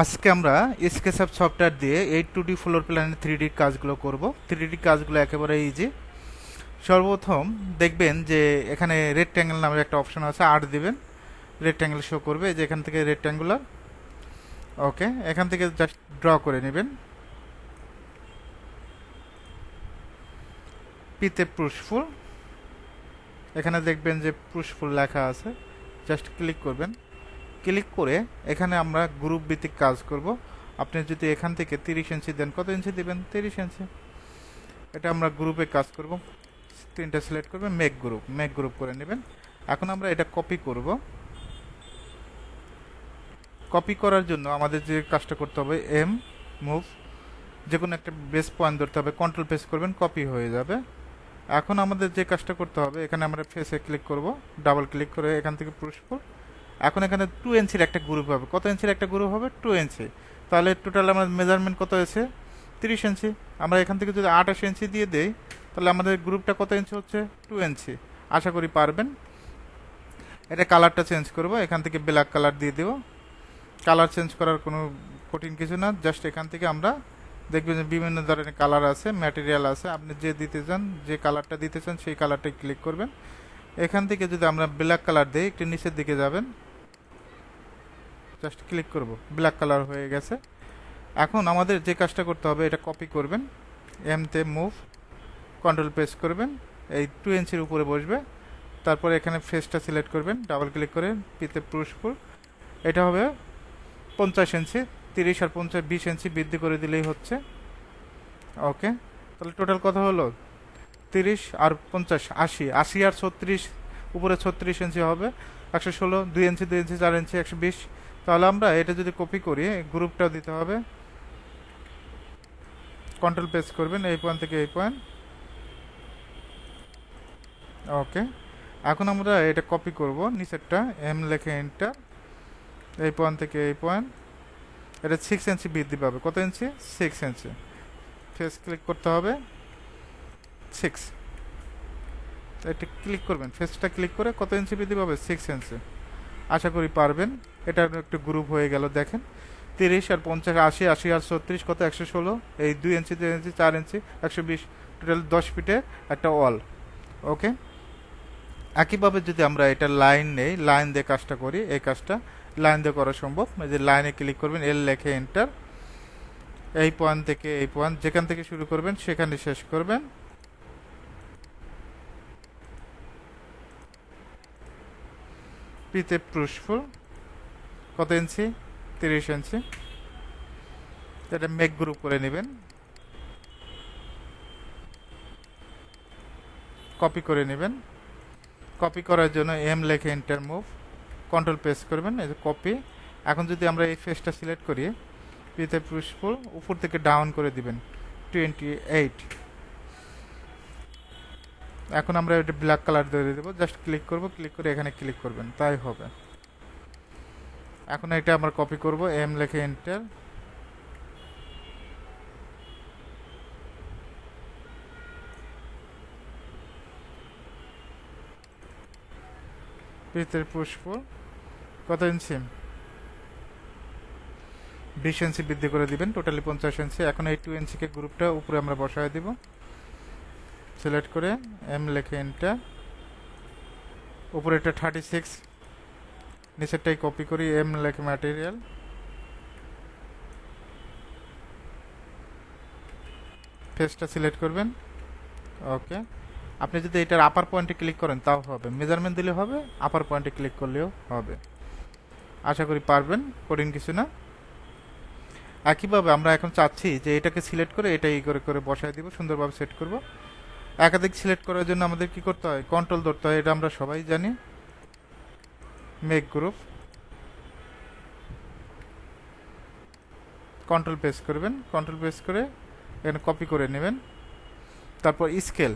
আজকে আমরা SketchUp software দিয়ে এইট টু ডি ফ্লোর প্ল্যানের থ্রি ডি কাজগুলো করব। থ্রি ডি কাজগুলো একেবারে ইজি সর্বপ্রথম দেখবেন যে এখানে রেক্ট্যাঙ্গেল নামের একটা অপশন আছে আট দিবেন। রেক্ট্যাঙ্গেল শো করবে যে এখান থেকে রেক্ট্যাঙ্গুলার ওকে এখান থেকে জাস্ট ড্র করে নেবেন। পিতে পুশফুল এখানে দেখবেন যে পুশফুল লেখা আছে। জাস্ট ক্লিক করবেন। ক্লিক করে এখানে আমরা গ্রুপ ভিত্তিক কাজ করব। আপনি যদি এখান থেকে তিরিশ ইঞ্চি দেন, কত ইঞ্চি দিবেন? তিরিশ ইঞ্চি এটা আমরা গ্রুপে কাজ করব। তিনটা সিলেক্ট করবেন মেক গ্রুপ মেক গ্রুপ করে নেবেন। এখন আমরা এটা কপি করব। কপি করার জন্য আমাদের যে কাজটা করতে হবে এম মুভ যে কোনো একটা বেস পয়েন্ট ধরতে হবে কন্ট্রোল প্রেস করবেন কপি হয়ে যাবে। এখন আমাদের যে কাজটা করতে হবে, এখানে আমরা ফেসে ক্লিক করব ডাবল ক্লিক করে এখান থেকে পুরস্কার এখন এখানে টু ইঞ্চির একটা গ্রুপ হবে। কত ইঞ্চির একটা গ্রুপ হবে? টু ইঞ্চি তাহলে টোটাল আমার মেজারমেন্ট কত হয়েছে? তিরিশ ইঞ্চি আমরা এখান থেকে যদি আঠাশ ইঞ্চি দিয়ে দেই, তাহলে আমাদের গ্রুপটা কত ইঞ্চি হচ্ছে? টু ইঞ্চি আশা করি পারবেন। এটা কালারটা চেঞ্জ করব। এখান থেকে ব্ল্যাক কালার দিয়ে দেবো। কালার চেঞ্জ করার কোনো কঠিন কিছু না। জাস্ট এখান থেকে আমরা দেখবেন যে বিভিন্ন ধরনের কালার আছে ম্যাটেরিয়াল আছে। আপনি যে দিতে চান, যে কালারটা দিতে চান, সেই কালারটাই ক্লিক করবেন। এখান থেকে যদি আমরা ব্ল্যাক কালার দিই, একটু নিচের দিকে যাবেন। জাস্ট ক্লিক করব। ব্ল্যাক কালার হয়ে গেছে। এখন আমাদের যে কাজটা করতে হবে, এটা কপি করবেন। এমতে মুভ, কন্ট্রোল প্রেস করবেন। এই টু ইঞ্চির উপরে বসবে। তারপরে এখানে ফেসটা সিলেক্ট করবেন। ডাবল ক্লিক করে পিতে পুরুষপুর এটা হবে পঞ্চাশ ইঞ্চি, তিরিশ আর পঞ্চাশ, বিশ ইঞ্চি বৃদ্ধি করে দিলেই হচ্ছে। ওকে, তাহলে টোটাল কথা হলো? তিরিশ আর পঞ্চাশ, আশি। আশি আর ছত্রিশ, উপরে ছত্রিশ ইঞ্চি হবে। একশো ষোলো, দুই ইঞ্চি দুই ইঞ্চি, চার ইঞ্চি, একশো বিশ। তাহলে আমরা এটা যদি কপি করি গ্রুপটা দিতে হবে। কন্ট্রোল পেস করবেন, এই পয়েন্ট থেকে এই পয়েন্ট ওকে এখন আমরা এটা কপি করব, নিচেরটা এম লেখে এন্টার এই পয়েন্ট থেকে এই পয়েন্ট এটা সিক্স ইঞ্চি বৃদ্ধি পাবে। কত inch six inch face click করতে হবে। সিক্স এটা ক্লিক করবেন। ফেসটা ক্লিক করে কত ইঞ্চি বৃদ্ধি পাবে? সিক্স ইঞ্চি আশা করি পারবেন। এটা একটু গ্রুপ হয়ে গেল, দেখেন। তিরিশ আর পঞ্চাশ, আশি আশি আর ছত্রিশ, কত? একশো ষোলো। এই দুই ইঞ্চি দুই ইঞ্চি, চার ইঞ্চি, একশো বিশ। টোটাল দশ ফিটে একটা ওয়াল ওকে একইভাবে যদি আমরা এটা লাইন নেই লাইন দিয়ে কাজটা করি, এই কাজটা লাইন দিয়ে করা সম্ভব। যে লাইনে ক্লিক করবেন এল লেখে এন্টার এই পয়েন্ট থেকে এই পয়েন্ট যেখান থেকে শুরু করবেন, সেখানে শেষ করবেন। পিতে পুষ্পুর কত ইঞ্চি? তিরিশ ইঞ্চি। এটা মেক গ্রুপ করে নেবেন। কপি করে নেবেন। কপি করার জন্য এম লেখে এন্টার মুভ। কন্ট্রোল প্রেস করবেন, এই যে কপি। এখন যদি আমরা এই ফেসটা সিলেক্ট করি পিতে পুষ্পুর উপর থেকে ডাউন করে দিবেন টোয়েন্টি এইট এখন আমরা এটা ব্ল্যাক কালার দিয়ে দেবো। জাস্ট ক্লিক করব ক্লিক করে এখানে ক্লিক করবেন। তাই হবে। এখন এটা আমরা কপি করব এম লেখে এন্টার পিতের পুষ্প কত ইঞ্চি বিশ ইঞ্চি বৃদ্ধি করে দিবেন টোটালি পঞ্চাশ ইঞ্চি এখন এই টু ইঞ্চিকে গ্রুপটা উপরে আমরা বসায় দিব। সিলেক্ট করে এম লেখে এন্টার উপরে এটা থার্টি সিক্স নিচেরটাই কপি করি এম লেখে ম্যাটেরিয়াল ফেসটা সিলেক্ট করবেন। ওকে আপনি যদি এটার আপার পয়েন্টে ক্লিক করেন, তাও হবে। মেজারমেন্ট দিলে হবে আপার পয়েন্টে ক্লিক করলেও হবে। আশা করি পারবেন, কঠিন কিছু না। একইভাবে আমরা এখন চাচ্ছি যে এটাকে সিলেক্ট করে, এটা ই করে করে বসায় দিব, সুন্দরভাবে সেট করব। একাধিক সিলেক্ট করার জন্য আমাদের কি করতে হয়? কন্ট্রোল ধরতে হয়, এটা আমরা সবাই জানি। মেক গ্রুপ কন্ট্রোল প্রেস করবেন কন্ট্রোল প্রেস করে এখানে কপি করে নেবেন। তারপর স্কেল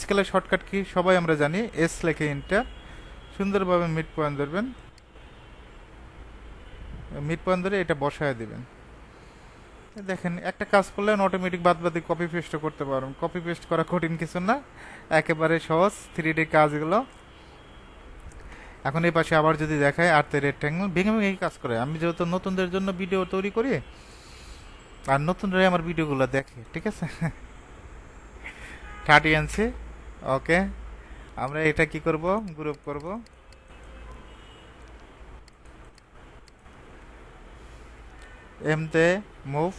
স্কেলের শর্টকাট কি? সবাই আমরা জানি এস লেখে ইন্টার সুন্দরভাবে মিড পয়েন্ট ধরবেন। মিড পয়েন্ট ধরে এটা বসায় দিবেন। দেখেন, একটা কাজ করলেন অটোমেটিক বাদ বাদি কপি পেস্টও করতে পারবেন। কপি পেস্ট করা কঠিন কিছু না। একেবারে সহজ থ্রি ডি কাজগুলো। এখন এই পাশে আবার যদি দেখায় আর তে রেক্ট্যাঙ্গেল ভেঙে ভেঙে কাজ করে। আমি যেহেতু নতুনদের জন্য ভিডিও তৈরি করি, আর নতুনরাই আমার ভিডিওগুলো দেখে, ঠিক আছে? থার্টি আনছি ওকে আমরা এটা কি করব? গ্রুপ করব। এমতে মুভ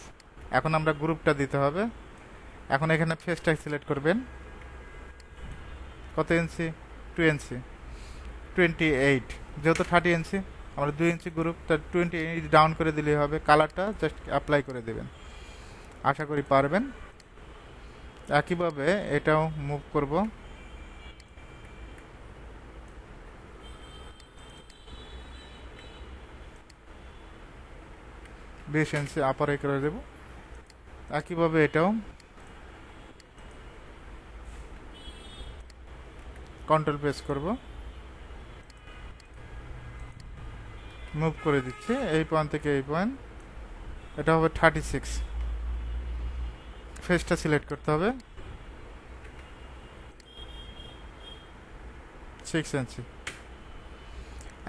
এখন আমরা গ্রুপটা দিতে হবে। এখন এখানে ফেসটা সিলেক্ট করবেন। কত inch two inch twenty eight যেহেতু থার্টি ইঞ্চি আমরা দুই ইঞ্চি গ্রুপ তার টোয়েন্টি এইট ডাউন করে দিলেই হবে। কালারটা জাস্ট অ্যাপ্লাই করে দেবেন। আশা করি পারবেন। একইভাবে এটাও মুভ করব। বিশ ইঞ্চি আপারে করে দেব। একইভাবে এটাও। কন্ট্রোল প্রেস করব। মুভ করে দিচ্ছি, এই পয়েন্ট থেকে এই পয়েন্ট এটা হবে থার্টি সিক্স ফেসটা সিলেক্ট করতে হবে। সিক্স ইঞ্চি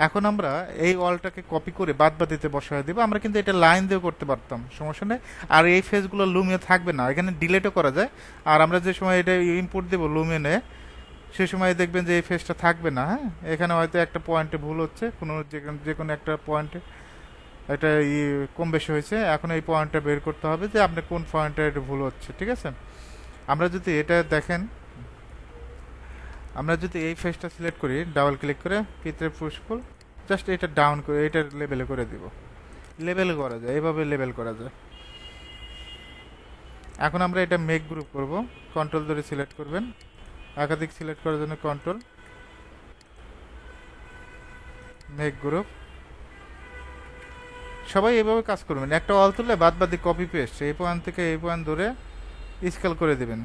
এখন আমরা এই ওয়ালটাকে কপি করে বাদ বাদ দিতে বসায় দিব। আমরা কিন্তু এটা লাইন দিয়েও করতে পারতাম, সমস্যা নেই। আর এই ফেসগুলো লুমিয়ে থাকবে না, এখানে ডিলেটও করা যায়। আর আমরা যে সময় এটা ইম্পোর্ট দেবো লুমিনে সে সময় দেখবেন যে এই ফেসটা থাকবে না হ্যাঁ? এখানে হয়তো একটা পয়েন্টে ভুল হচ্ছে, কোনো যে কোনো একটা পয়েন্টে এটা ই কম বেশি হয়েছে, এখন এই পয়েন্টটা বের করতে হবে যে আপনি কোন পয়েন্টে এটা ভুল হচ্ছে, ঠিক আছে? আমরা যদি এটা দেখেন, আমরা যদি এই ফেসটা সিলেক্ট করি ডাবল ক্লিক করে ভিতরে পুষ্পুল জাস্ট এটা ডাউন করে, এটা লেভেলে করে দিব। লেভেল করা যায়, এইভাবে লেভেল করা যায়। এখন আমরা এটা মেক গ্রুপ করব কন্ট্রোল ধরে সিলেক্ট করবেন। একাধিক সিলেক্ট করার জন্য কন্ট্রোল মেক গ্রুপ সবাই এভাবে কাজ করবেন। একটা অল তুললে বাদ বাদি কপি পেস্ট এই পয়েন্ট থেকে এই পয়েন্ট ধরে স্কেল করে দেবেন।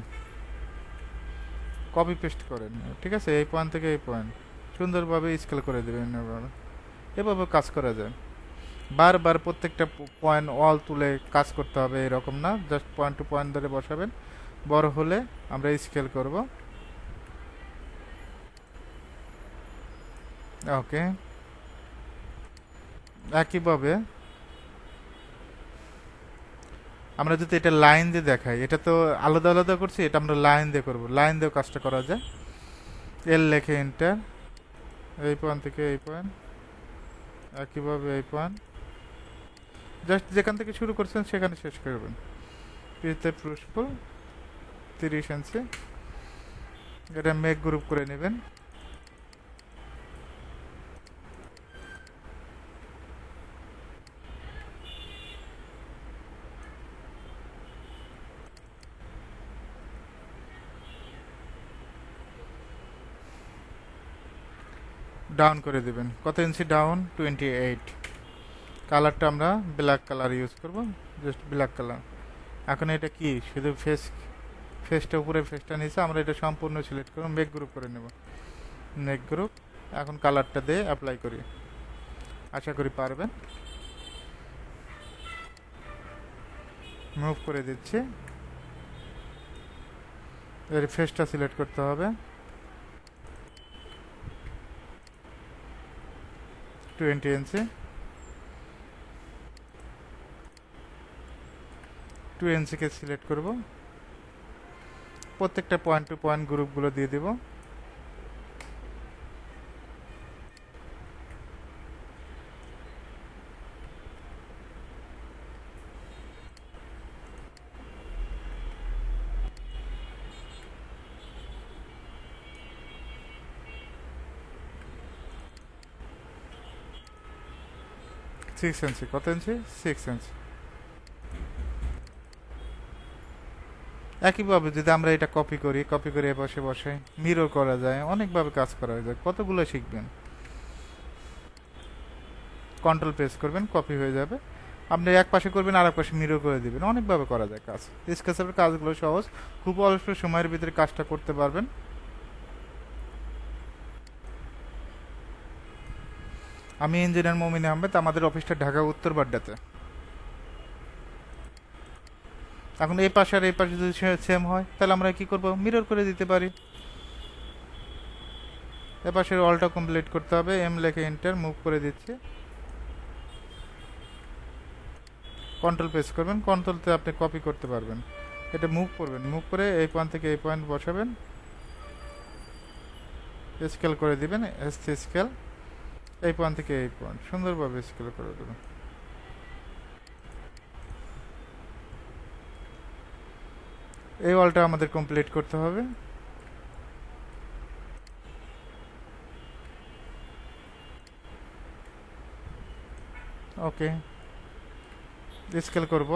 কপি পেস্ট করেন, ঠিক আছে? এই পয়েন্ট থেকে এই পয়েন্ট সুন্দরভাবে স্কেল করে দেবেন এভাবে। কাজ করা যায়। বারবার প্রত্যেকটা পয়েন্ট অল তুলে কাজ করতে হবে, এরকম না। জাস্ট পয়েন্ট টু পয়েন্ট ধরে বসাবেন। বড় হলে আমরা স্কেল করব। ওকে একইভাবে আমরা যদি এটা লাইন দিয়ে দেখাই, এটা তো আলাদা আলাদা করছি, এটা আমরা লাইন দিয়ে করব। লাইন দিয়ে কাজটা করা যায়। এল লেখে এন্টার এই পয়েন্ট থেকে এই পয়েন্ট একইভাবে এই পয়েন্ট জাস্ট যেখান থেকে শুরু করছেন, সেখানে শেষ করবেন। পিতে পুষ্পুল তিরিশ ইঞ্চি এটা মেঘ গ্রুপ করে নেবেন। ডাউন করে দেবেন। কত ইঞ্চি ডাউন টোয়েন্টি এইট কালারটা আমরা ব্ল্যাক কালার ইউজ করব জাস্ট ব্ল্যাক কালার এখন এটা কি? শুধু ফেস ফেসটা উপরে ফেসটা নিচে, আমরা এটা সম্পূর্ণ সিলেক্ট করব মেক গ্রুপ করে নেব। নেক গ্রুপ এখন কালারটা দিয়ে অ্যাপ্লাই করি। আশা করি পারবেন। মুভ করে দিচ্ছি। এর ফেসটা সিলেক্ট করতে হবে। টোয়েন্টি ইঞ্চি টু ইঞ্চিকে সিলেক্ট করব। প্রত্যেকটা পয়েন্ট টু পয়েন্ট গ্রুপগুলো দিয়ে দেব। সিক্স ইঞ্চি কত ইঞ্চি সিক্স ইঞ্চি একইভাবে যদি আমরা এটা কপি করি কপি করে বসে বসে মিরো করা যায়, অনেকভাবে কাজ করা যায়। কতগুলো শিখবেন? কন্ট্রোল প্রেস করবেন কপি হয়ে যাবে। আপনি এক পাশে করবেন আর এক পাশে মিরো করে দিবেন। অনেকভাবে করা যায় কাজ। স্কেচের কাজগুলো সহজ। খুব অল্প সময়ের ভিতরে কাজটা করতে পারবেন। আমি ইঞ্জিনিয়ার মমিন আহমেদ, আমাদের অফিসটা ঢাকা উত্তর বাড্ডাতে। এখন এই পাশে আর এই পাশে যদি সেম হয়, তাহলে আমরা কি করব? মিরর করে দিতে পারি। এপাশের অলটা কমপ্লিট করতে হবে। এম লেখে এন্টার মুভ করে দিচ্ছি। কন্ট্রোল প্রেস করবেন। কন্ট্রোলতে আপনি কপি করতে পারবেন। এটা মুভ করবেন। মুভ করে এই পয়েন্ট থেকে এই পয়েন্ট বসাবেন। স্কেল করে দিবেন। এসসি স্কেল এই পয়েন্ট থেকে এই পয়েন্ট সুন্দরভাবে স্কেল করে দেবেন এই ওয়ালটা আমাদের কমপ্লিট করতে হবে। ওকে স্কেল করব।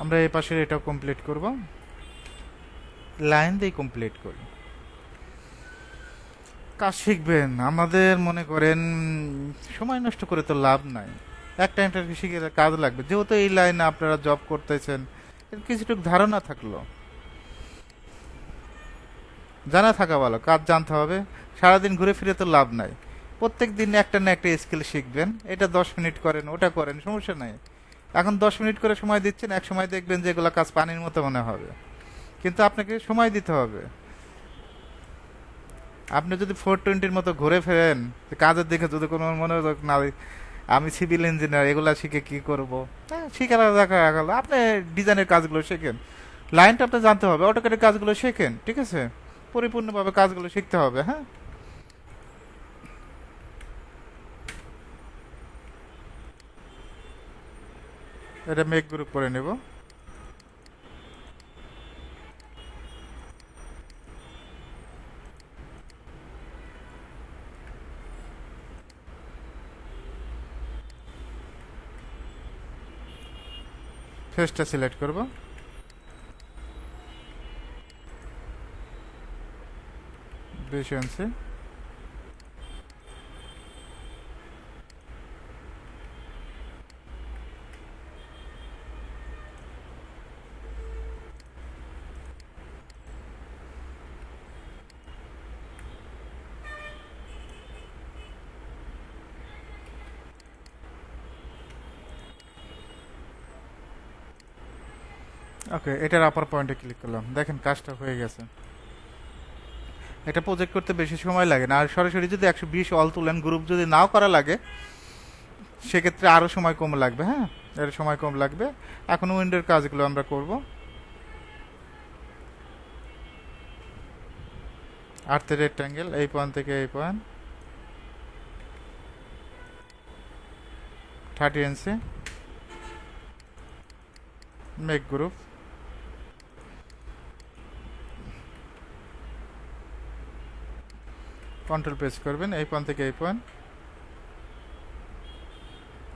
আমরা এই পাশের এটাও কমপ্লিট করব। লাইন দিয়ে কমপ্লিট করি। কাজ শিখবেন, আমাদের মনে করেন, সময় নষ্ট করে তো লাভ নাই। একটা ইন্টারভিউ শিখে কাজ লাগবে। যেহেতু এই লাইনে আপনারা জব করতেছেন, এর কিছুটুকু ধারণা থাকল। জানা থাকা ভালো, কাজ জানতে হবে। সারাদিন ঘুরে ফিরে তো লাভ নাই। প্রত্যেক দিন একটা না একটা স্কিল শিখবেন। এটা দশ মিনিট করেন, ওটা করেন, সমস্যা নাই। এখন দশ মিনিট করে সময় দিচ্ছেন, এক সময় দেখবেন যে এগুলো কাজ পানির মতো মনে হবে। কিন্তু আপনাকে সময় দিতে হবে। আপনি যদি ফোর টোয়েন্টির মতো ঘুরে ফেরেন কাজের দিকে যদি কোনো মনোযোগ না, আমি সিভিল ইঞ্জিনিয়ার, এগুলা শিখে কি করব? হ্যাঁ শিখার দেখা গেল। আপনি ডিজাইনের কাজগুলো শেখেন। লাইনটা আপনি জানতে হবে অটোকেটের কাজগুলো শেখেন, ঠিক আছে? পরিপূর্ণভাবে কাজগুলো শিখতে হবে হ্যাঁ? এটা মেক গ্রুপ করে নেব। ফেসটা সিলেক্ট করব। বেশি আনছে। ওকে এটার আপার পয়েন্টে ক্লিক করলাম। দেখেন, কাজটা হয়ে গেছে। এটা প্রজেক্ট করতে বেশি সময় লাগে না। আর সরাসরি যদি একশো বিশ অল তুলেন গ্রুপ যদি নাও করা লাগে, সেক্ষেত্রে আরও সময় কম লাগবে হ্যাঁ? এর সময় কম লাগবে। এখন উইন্ডোর কাজগুলো আমরা করব। আর্থের রেক্ট্যাঙ্গেল এই পয়েন্ট থেকে এই point thirty inch make group control press করবেন, এই পয়েন্ট থেকে এই পয়েন্ট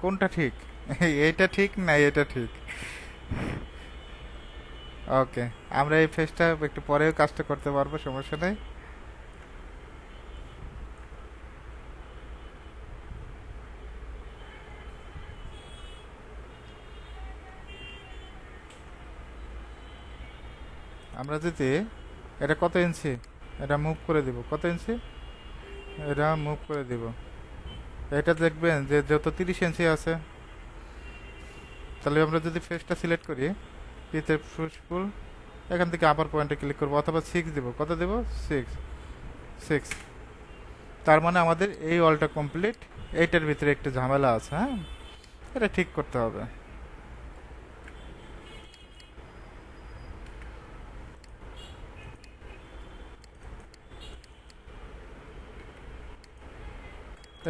কোনটা ঠিক? এইটা ঠিক না এটা ঠিক? ওকে আমরা এই ফেসটা একটু পরেও কাজটা করতে পারব, সমস্যা নেই। আমরা যদি, এটা কত ইঞ্চি এটা মুভ করে দিব, কত ইঞ্চি এটা মুভ করে দিব। এটা দেখবেন যে যত তিরিশ ইঞ্চি আছে, তাহলে আমরা যদি ফেসটা সিলেক্ট করি পিতে ফুল এখান থেকে আবার পয়েন্টে ক্লিক করব, অথবা সিক্স দিব। কত দেব? সিক্স সিক্স তার মানে আমাদের এই অলটা কমপ্লিট এইটার ভিতরে একটু ঝামেলা আছে হ্যাঁ? এটা ঠিক করতে হবে।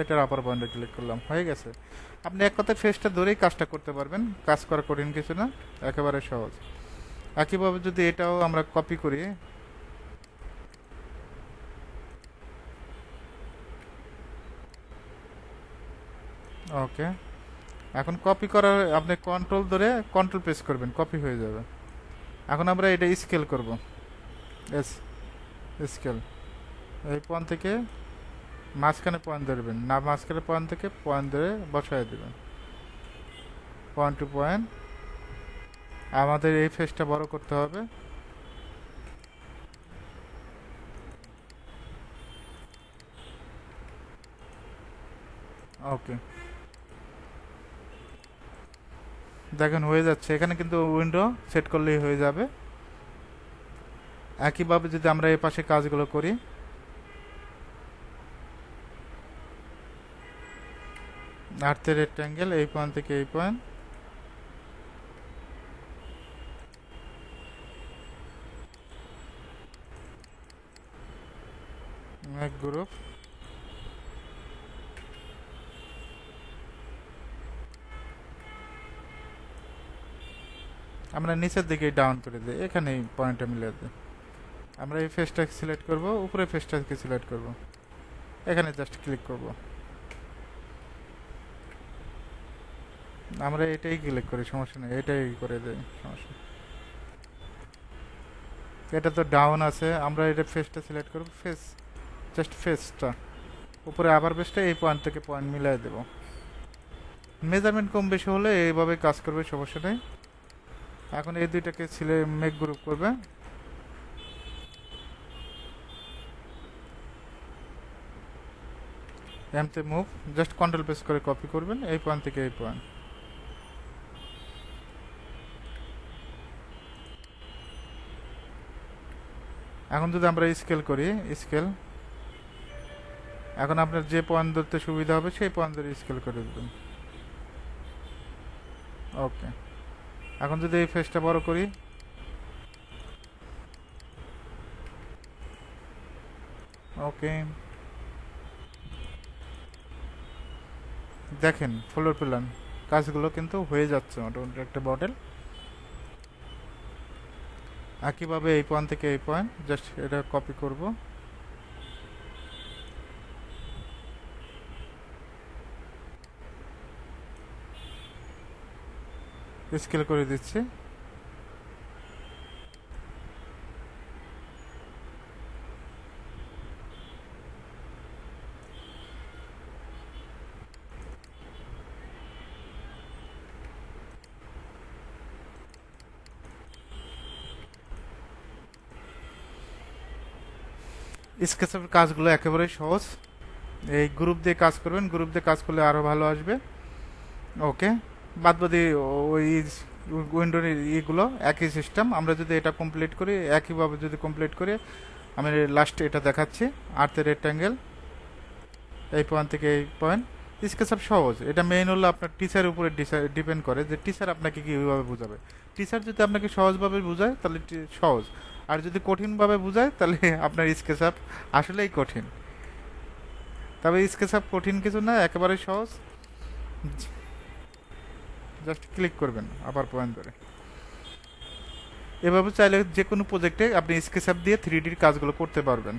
এটার আপার পয়েন্টে ক্লিক করলাম, হয়ে গেছে। আপনি এক কথায় ফেসটা ধরেই কাজটা করতে পারবেন, কাজ করা কঠিন কিছু না, একেবারে সহজ। একইভাবে যদি এটাও আমরা কপি করি ওকে এখন কপি করার, আপনি কন্ট্রোল ধরে কন্ট্রোল প্রেস করবেন কপি হয়ে যাবে। এখন আমরা এটা স্কেল করব। এস স্কেল এই পয়েন্ট থেকে মাঝখানে পয়েন্ট ধরবেন, না মাঝখানে পয়েন্ট থেকে পয়েন্ট ধরে বসায় দেবেন। Point to point. আমাদের এই ফেসটা বড় করতে হবে। ওকে। দেখেন, হয়ে যাচ্ছে। এখানে কিন্তু উইন্ডো সেট করলেই হয়ে যাবে। একইভাবে যদি আমরা এই পাশে কাজগুলো করি আর্থের রেক্ট্যাঙ্গেল এই পয়েন্ট থেকে এই পয়েন্ট এক গ্রুপ আমরা নিচের দিকে ডাউন করে দিই। এখানে এই পয়েন্টটা মিলে দিই। আমরা এই ফেসটাকে সিলেক্ট করব উপরে ফেসটাকে সিলেক্ট করব। এখানে জাস্ট ক্লিক করব। আমরা এটাই ক্লিক করি, সমস্যা নেই, এটাই করে দেয় সমস্যা এটা তো ডাউন আছে, আমরা এটা ফেসটা সিলেক্ট করব ফেস জাস্ট ফেসটা উপরে আবার ফেসটা এই পয়েন্ট থেকে পয়েন্ট মিলাই দেব। মেজারমেন্ট কম বেশি হলে এইভাবে কাজ করবে, সমস্যা নেই। এখন এই দুইটাকে ছিলে মেক গ্রুপ করবে। এমতে মুভ জাস্ট কন্ট্রোল প্রেস করে কপি করবেন, এই পয়েন্ট থেকে এই পয়েন্ট এখন যদি আমরা স্কেল করি স্কেল এখন আপনার যে পয়েন্ট ধরতে সুবিধা হবে, সেই পয়েন্ট ধরে স্কেল করে দেবেন। ওকে এখন যদি এই ফেসটা বড় করি ওকে দেখেন ফ্লোর প্ল্যান কাজগুলো কিন্তু হয়ে যাচ্ছে মোটামুটি একটা বটেল একইভাবে এই পয়েন্ট থেকে এই পয়েন্ট জাস্ট এটা কপি করব। স্কেল করে দিচ্ছি। স্কেচের কাজগুলো একেবারেই সহজ। এই গ্রুপ দিয়ে কাজ করবেন গ্রুপ দিয়ে কাজ করলে আরও ভালো আসবে। ওকে বাদ বাদি ওই উইন্ডোর ইগুলো একই সিস্টেম আমরা যদি এটা কমপ্লিট করি, একইভাবে যদি কমপ্লিট করি, আমি লাস্ট এটা দেখাচ্ছি আর্থের রেক্ট্যাঙ্গেল এই পয়েন্ট থেকে এই পয়েন্ট স্কেচআপ সহজ। এটা মেইন হলো আপনার টিচারের উপরে ডিপেন্ড করে যে টিচার আপনাকে কীভাবে বোঝাবে। টিচার যদি আপনাকে সহজভাবে বোঝায়, তাহলে সহজ। আর যদি কঠিনভাবে বোঝায়, তাহলে আপনার স্কেচ আপ আসলেই কঠিন। তবে স্কেচ আপ কঠিন কিছু না একেবারে সহজ। জাস্ট ক্লিক করবেন আবার পয়েন্ট ধরে। এভাবে চাইলে যে কোনো প্রজেক্টে আপনি স্কেচ আপ দিয়ে থ্রি ডির কাজগুলো করতে পারবেন।